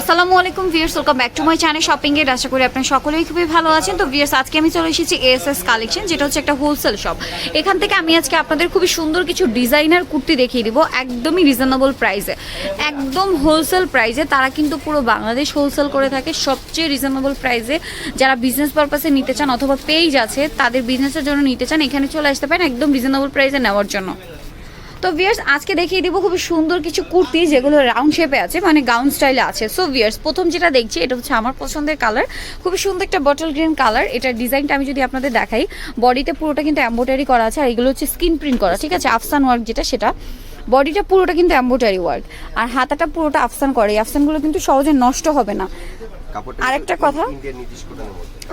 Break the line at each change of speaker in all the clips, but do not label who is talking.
আসসালামু আলাইকুম viewers welcome back to my channel shopping এর আশা করি আপনারা সকলেই খুবই ভালো আছেন। তো ভিয়ার্স আজকে আমি চলে এসেছি এএসএস কালেকশন যেটা হচ্ছে একটা হোলসেল শপ এখান থেকে আমি আজকে আপনাদের খুবই সুন্দর কিছু ডিজাইনার কুর্তি দেখিয়ে দিব, একদমই রিজনেবল প্রাইসে একদম হোলসেল প্রাইসে তারা কিন্তু পুরো বাংলাদেশ হোলসেল করে থাকে। সবচেয়ে রিজনেবল প্রাইসে যারা বিজনেস পারপাসে নিতে চান অথবা পেজ আছে, তাদের বিজনেসের জন্য নিতে চান, এখানে চলে আসতে পারেন একদম রিজনেবল প্রাইসে নেওয়ার জন্য। তো ভিয়ার্স আজকে দেখিয়ে দিব খুবই সুন্দর কিছু কুর্তি যেগুলো রাউন্ড শেপে আছে মানে গাউন স্টাইলে আছে। সো ভিয়ার্স প্রথম যেটা দেখছি, এটা হচ্ছে আমার পছন্দের কালার খুবই সুন্দর একটা বটল গ্রিন কালার এটার ডিজাইনটা আমি যদি আপনাদের দেখাই বডিতে পুরোটা কিন্তু এম্বোটারি করা আছে, আর এগুলো হচ্ছে স্কিন প্রিন্ট করা, ঠিক আছে? আফসান ওয়ার্ক যেটা, সেটা। বডিটা পুরোটা কিন্তু এম্বোটারি ওয়ার্ক আর হাতাটা পুরোটা আফসান করে। এই আফসানগুলো কিন্তু সহজে নষ্ট হবে না। আরেকটা কথা?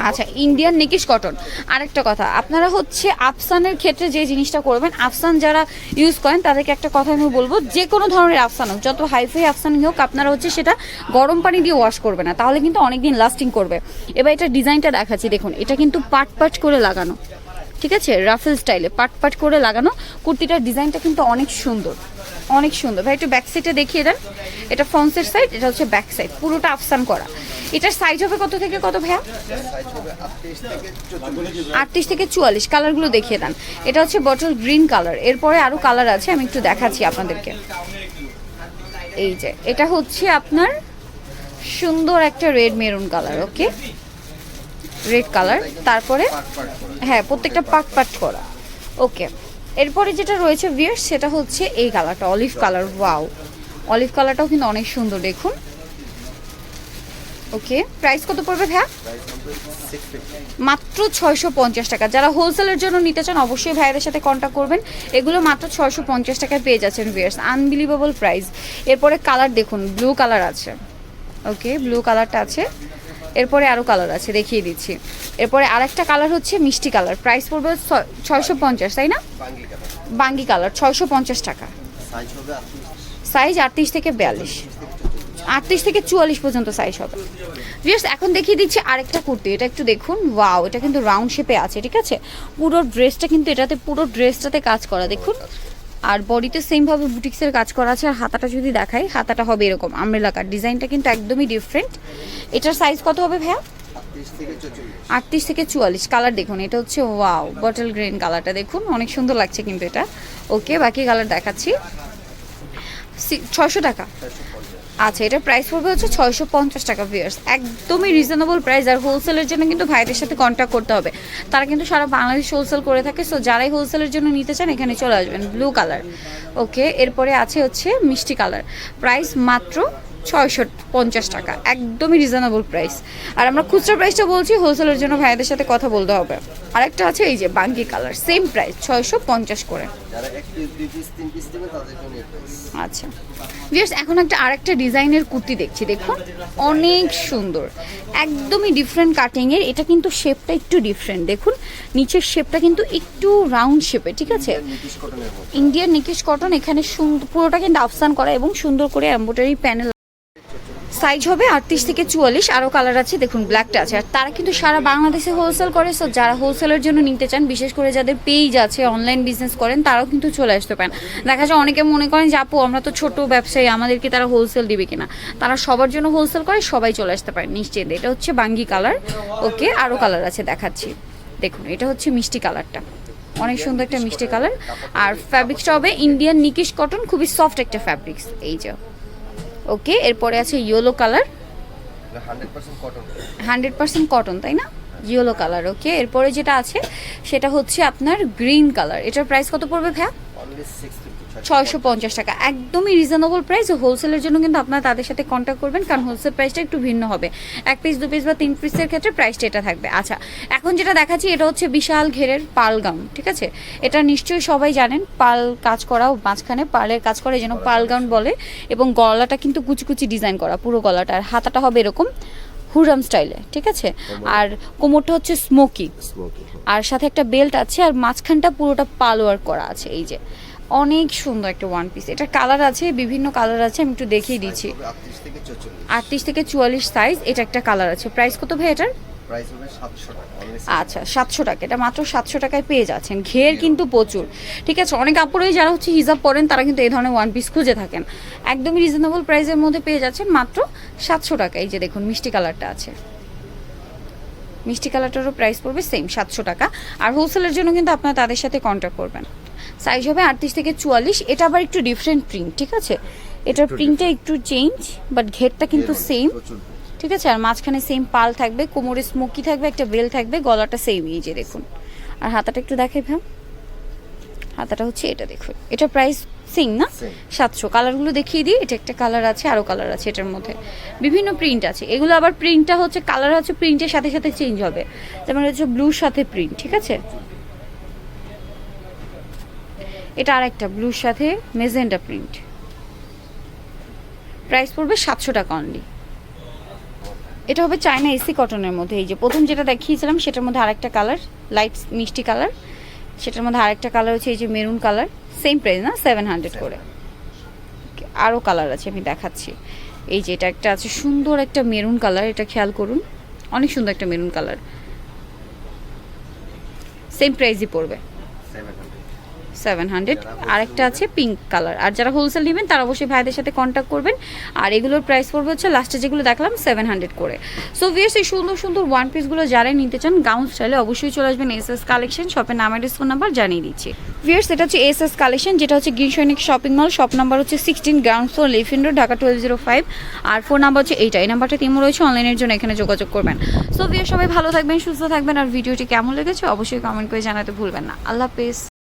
আচ্ছা ইন্ডিয়ান নিকিশ কটন আরেকটা কথা আপনারা হচ্ছে আফসানের ক্ষেত্রে যে জিনিসটা করবেন আফসান যারা ইউজ করেন তাদেরকে একটা কথা আমি বলব যে কোনো ধরনের আফসান হোক যত হাইফাই আফসান হোক আপনারা হচ্ছে সেটা গরম পানি দিয়ে ওয়াশ করবে না তাহলে কিন্তু অনেকদিন লাস্টিং করবে। এবার এটা ডিজাইনটা দেখাচ্ছি দেখুন এটা কিন্তু পাট পাট করে লাগানো। ঠিক আছে? রাফেল স্টাইলে পাট পাট করে লাগানো। কুর্তিটার ডিজাইনটা কিন্তু অনেক সুন্দর। অনেক সুন্দর। ভাই, একটু ব্যাক সাইডে দেখিয়ে দেন। এটা ফ্রন্টের সাইড এটা হচ্ছে ব্যাক সাইড পুরোটা আফসান করা। এটার সাইজ হবে কত থেকে কত ভাইয়া?
সাইজ হবে 38 থেকে 44
আটত্রিশ থেকে চুয়াল্লিশ। কালারগুলো দেখিয়ে দেন। এটা হচ্ছে বটল গ্রিন কালার এরপরে আরও কালার আছে, আমি একটু দেখাচ্ছি আপনাদেরকে। এই যে, এটা হচ্ছে আপনার সুন্দর একটা red maroon colour okay red colour তারপরে হ্যাঁ প্রত্যেকটা পাট পাট করা। ওকে এরপরে যেটা রয়েছে ভিয়ার্স সেটা হচ্ছে এই কালারটা অলিভ কালার ওয়াও অলিভ কালারটাও কিন্তু অনেক সুন্দর দেখুন। ওকে প্রাইস কত পড়বে
650
মাত্র ছয়শো পঞ্চাশ টাকা। যারা হোলসেলের জন্য নিতে চান অবশ্যই ভাইয়ের সাথে কন্ট্যাক্ট করবেন। এগুলো মাত্র ছয়শো পঞ্চাশ টাকায় পেয়ে যাচ্ছেন ভিয়ার্স আনবিলিভেবল প্রাইস এরপরে কালার দেখুন ব্লু কালার আছে। ওকে ব্লু কালারটা আছে। এরপরে আরও কালার আছে দেখিয়ে দিচ্ছি। এরপরে আরেকটা কালার হচ্ছে মিষ্টি কালার প্রাইস পড়বে ছয়শো পঞ্চাশ তাই না?
বাঙ্গি কালার
ছয়শো পঞ্চাশ টাকা।
সাইজ হবে 38
সাইজ আটত্রিশ থেকে বিয়াল্লিশ। আটত্রিশ থেকে চুয়াল্লিশ পর্যন্ত সাইজ হবে। ভিউয়ার্স এখন দেখিয়ে দিচ্ছি আরেকটা কুর্তি এটা একটু দেখুন। ওয়াও এটা কিন্তু রাউন্ড শেপে আছে ঠিক আছে? পুরো ড্রেসটা কিন্তু এটাতে পুরো ড্রেসটাতে কাজ করা দেখুন। আর বডিতে সেমভাবে বুটিক্সের কাজ করা আছে, আর হাতাটা যদি দেখাই, হাতাটা হবে এরকম আমরেলাকার ডিজাইনটা কিন্তু একদমই ডিফারেন্ট এটার সাইজ কত হবে ভাইয়া?
38 থেকে 44
আটত্রিশ থেকে চুয়াল্লিশ কালার দেখুন, এটা হচ্ছে ওয়াও বটল গ্রিন কালারটা দেখুন, অনেক সুন্দর লাগছে কিন্তু এটা। ওকে বাকি কালার দেখাচ্ছি। ছয়শো টাকা। আচ্ছা এটা প্রাইস পড়বে হচ্ছে ছয়শো পঞ্চাশ টাকা ভিয়ার্স একদমই রিজনেবল প্রাইস আর হোলসেলের জন্য কিন্তু ভাইদের সাথে কন্ট্যাক্ট করতে হবে। তারা কিন্তু সারা বাংলাদেশ হোলসেল করে থাকে সো যারাই হোলসেলের জন্য নিতে চান, এখানে চলে আসবেন ব্লু কালার ওকে এরপরে আছে হচ্ছে মিষ্টি কালার প্রাইস মাত্র ছয়শো পঞ্চাশ টাকা। একদমই রিজনেবল প্রাইস আর আমরা খুচরা প্রাইসটা বলছি হোলসেলের জন্য ভাইদের সাথে কথা বলতে হবে। আরেকটা আছে, এই যে বাঙ্গি কালার সেম প্রাইস ছয়শো পঞ্চাশ করে। আচ্ছা। ভিয়ার্স এখন একটা আরেকটা ডিজাইনের কুর্তি দেখছি, দেখুন। অনেক সুন্দর। একদমই ডিফারেন্ট কাটিংয়ের এটা কিন্তু শেপটা একটু ডিফারেন্ট দেখুন, নিচের শেপটা কিন্তু একটু রাউন্ড শেপে ঠিক আছে? ইন্ডিয়ান নিকিশ কটন এখানে পুরোটা কিন্তু আফসান করা এবং সুন্দর করে এম্বোটারি প্যানেল সাইজ হবে আটত্রিশ থেকে চুয়াল্লিশ আরও কালার আছে, দেখুন ব্ল্যাকটা আছে। আর তারা কিন্তু সারা বাংলাদেশে হোলসেল করে সো যারা হোলসেলের জন্য নিতে চান, বিশেষ করে যাদের পেজ আছে অনলাইন বিজনেস করেন, তারাও কিন্তু চলে আসতে পারেন। দেখা যায় অনেকে মনে করেন যে, আপু, আমরা তো ছোট ব্যবসায়ী, আমাদেরকে তারা হোলসেল দিবে কিনা? তারা সবার জন্য হোলসেল করে, সবাই চলে আসতে পারেন নিশ্চিত এটা হচ্ছে বাঙ্গি কালার ওকে আরও কালার আছে, দেখাচ্ছি। দেখুন, এটা হচ্ছে মিষ্টি কালারটা অনেক সুন্দর একটা মিষ্টি কালার আর ফ্যাব্রিক্সটা হবে ইন্ডিয়ান নিকিশ কটন খুবই সফট একটা ফ্যাব্রিক্স এই যে। ওকে এরপরে আছে yellow colour hundred percent cotton তাই না? ইয়েলো কালার ওকে এরপরে যেটা আছে সেটা হচ্ছে আপনার গ্রিন কালার এটার প্রাইস কত পড়বে
650
ছয়শো পঞ্চাশ টাকা। একদমই রিজনেবল প্রাইস হোলসেলের জন্য কিন্তু আপনারা তাদের সাথে কন্ট্যাক্ট করবেন কারণ হোলসেল প্রাইসটা একটু ভিন্ন হবে। এক পিস দু পিস বা তিন পিসের ক্ষেত্রে প্রাইসটা এটা থাকবে। আচ্ছা এখন যেটা দেখাচ্ছি এটা হচ্ছে বিশাল ঘেরের পাল গাউন ঠিক আছে? এটা নিশ্চয়ই সবাই জানেন পাল কাজ করা মাঝখানে পালের কাজ করে যেন পাল গাউন বলে এবং গলাটা কিন্তু কুচি কুচি ডিজাইন করা পুরো গলাটা। আর হাতাটা হবে এরকম হুরাম স্টাইলে ঠিক আছে? আর কোমরটা হচ্ছে স্মোকি
স্মোকি
আর সাথে একটা বেল্ট আছে আর মাঝখানটা পুরোটা পাল ওয়ার্ক করা আছে এই যে। অনেক সুন্দর একটা ওয়ান পিস এটা কালার আছে বিভিন্ন কালার আছে আমি একটু দেখিয়ে দিচ্ছি।
38 থেকে 44
আটত্রিশ থেকে চুয়াল্লিশ সাইজ এটা একটা কালার আছে। প্রাইস কত ভাই এটার? আচ্ছা সাতশো টাকা। এটা মাত্র সাতশো টাকায় পেয়ে যাচ্ছেন। ঘের কিন্তু প্রচুর। ঠিক আছে অনেক কাপড়ই যারা হচ্ছে হিজাব পরেন তারা কিন্তু এই ধরনের ওয়ান পিস খুঁজে থাকেন। একদমই রিজনেবল প্রাইসের মধ্যে পেয়ে যাচ্ছেন মাত্র সাতশো টাকা। এই যে দেখুন মিষ্টি কালারটা আছে। মিষ্টি কালারটারও প্রাইস পড়বে সেম সাতশো টাকা। আর হোলসেলের জন্য কিন্তু আপনারা তাদের সাথে কন্ট্যাক্ট করবেন। সাইজ হবে আটত্রিশ থেকে চুয়াল্লিশ। এটা আবার একটু ডিফারেন্ট প্রিন্ট ঠিক আছে? এটার প্রিন্টটা একটু চেঞ্জ বাট ঘেরটা কিন্তু সেম ঠিক আছে? আর মাঝখানে সেম পাল থাকবে কোমরে স্মোকি থাকবে একটা বেল থাকবে গলাটা সেম এই যে দেখুন। আর হাতাটা একটু দেখাই ভ্যাম হাতাটা হচ্ছে এটা দেখুন। এটা প্রাইস সেম না? সাতশো। কালারগুলো দেখিয়ে দিই এটা একটা কালার আছে আরও কালার আছে এটার মধ্যে। বিভিন্ন প্রিন্ট আছে। এগুলো আবার প্রিন্টটা হচ্ছে কালার হচ্ছে প্রিন্টের সাথে সাথে চেঞ্জ হবে। যেমন হচ্ছে ব্লুর সাথে প্রিন্ট ঠিক আছে? এটা আর একটা ব্লুর সাথে মেজেন্টা প্রিন্ট। প্রাইস পড়বে সাতশো টাকা অনলি এটা হবে চায়না এসি কটনের মধ্যে। এই যে প্রথম যেটা দেখিয়েছিলাম, সেটার মধ্যে আরেকটা কালার লাইট মিষ্টি কালার। সেটার মধ্যে আরেকটা কালার হচ্ছে এই যে মেরুন কালার। সেম প্রাইস না? সেভেন হান্ড্রেড করে। আরও কালার আছে, আমি দেখাচ্ছি। এই যে এটা একটা আছে, সুন্দর একটা মেরুন কালার, এটা খেয়াল করুন। অনেক সুন্দর একটা মেরুন কালার। সেম প্রাইসই পড়বে। সেভেন হান্ড্রেড আরেকটা আছে পিঙ্ক কালার আর যারা হোলসেল নেবেন, তারা অবশ্যই ভাইদের সাথে কন্ট্যাক্ট করবেন। আর এগুলোর প্রাইস পড়বে হচ্ছে লাস্টে যেগুলো দেখলাম সেভেন হান্ড্রেড করে। সো ভিয়ার্স এই সুন্দর সুন্দর ওয়ান পিসগুলো যারাই নিতে চান গাউন স্টাইলে অবশ্যই চলে আসবেন এস এস কালেকশন শপের নাম অ্যাড্রেস ফোন নাম্বার জানিয়ে দিচ্ছি। ভিয়ার্স এটা হচ্ছে এস এস কালেকশন যেটা হচ্ছে গ্রিন সৈনিক শপিং মল শপ নাম্বার হচ্ছে sixteen ground floor লিফিন road Dhaka twelve zero five আর ফোন নাম্বার হচ্ছে এইটা, এই নাম্বারটা তিমো রয়েছে অনলাইনের জন্য এখানে যোগাযোগ করবেন। সো ভিয়ার্স সবাই ভালো থাকবেন, সুস্থ থাকবেন, আর ভিডিওটি কেমন লেগেছে, অবশ্যই কমেন্ট করে জানাতে ভুলবেন না। আল্লাহ হাফেজ।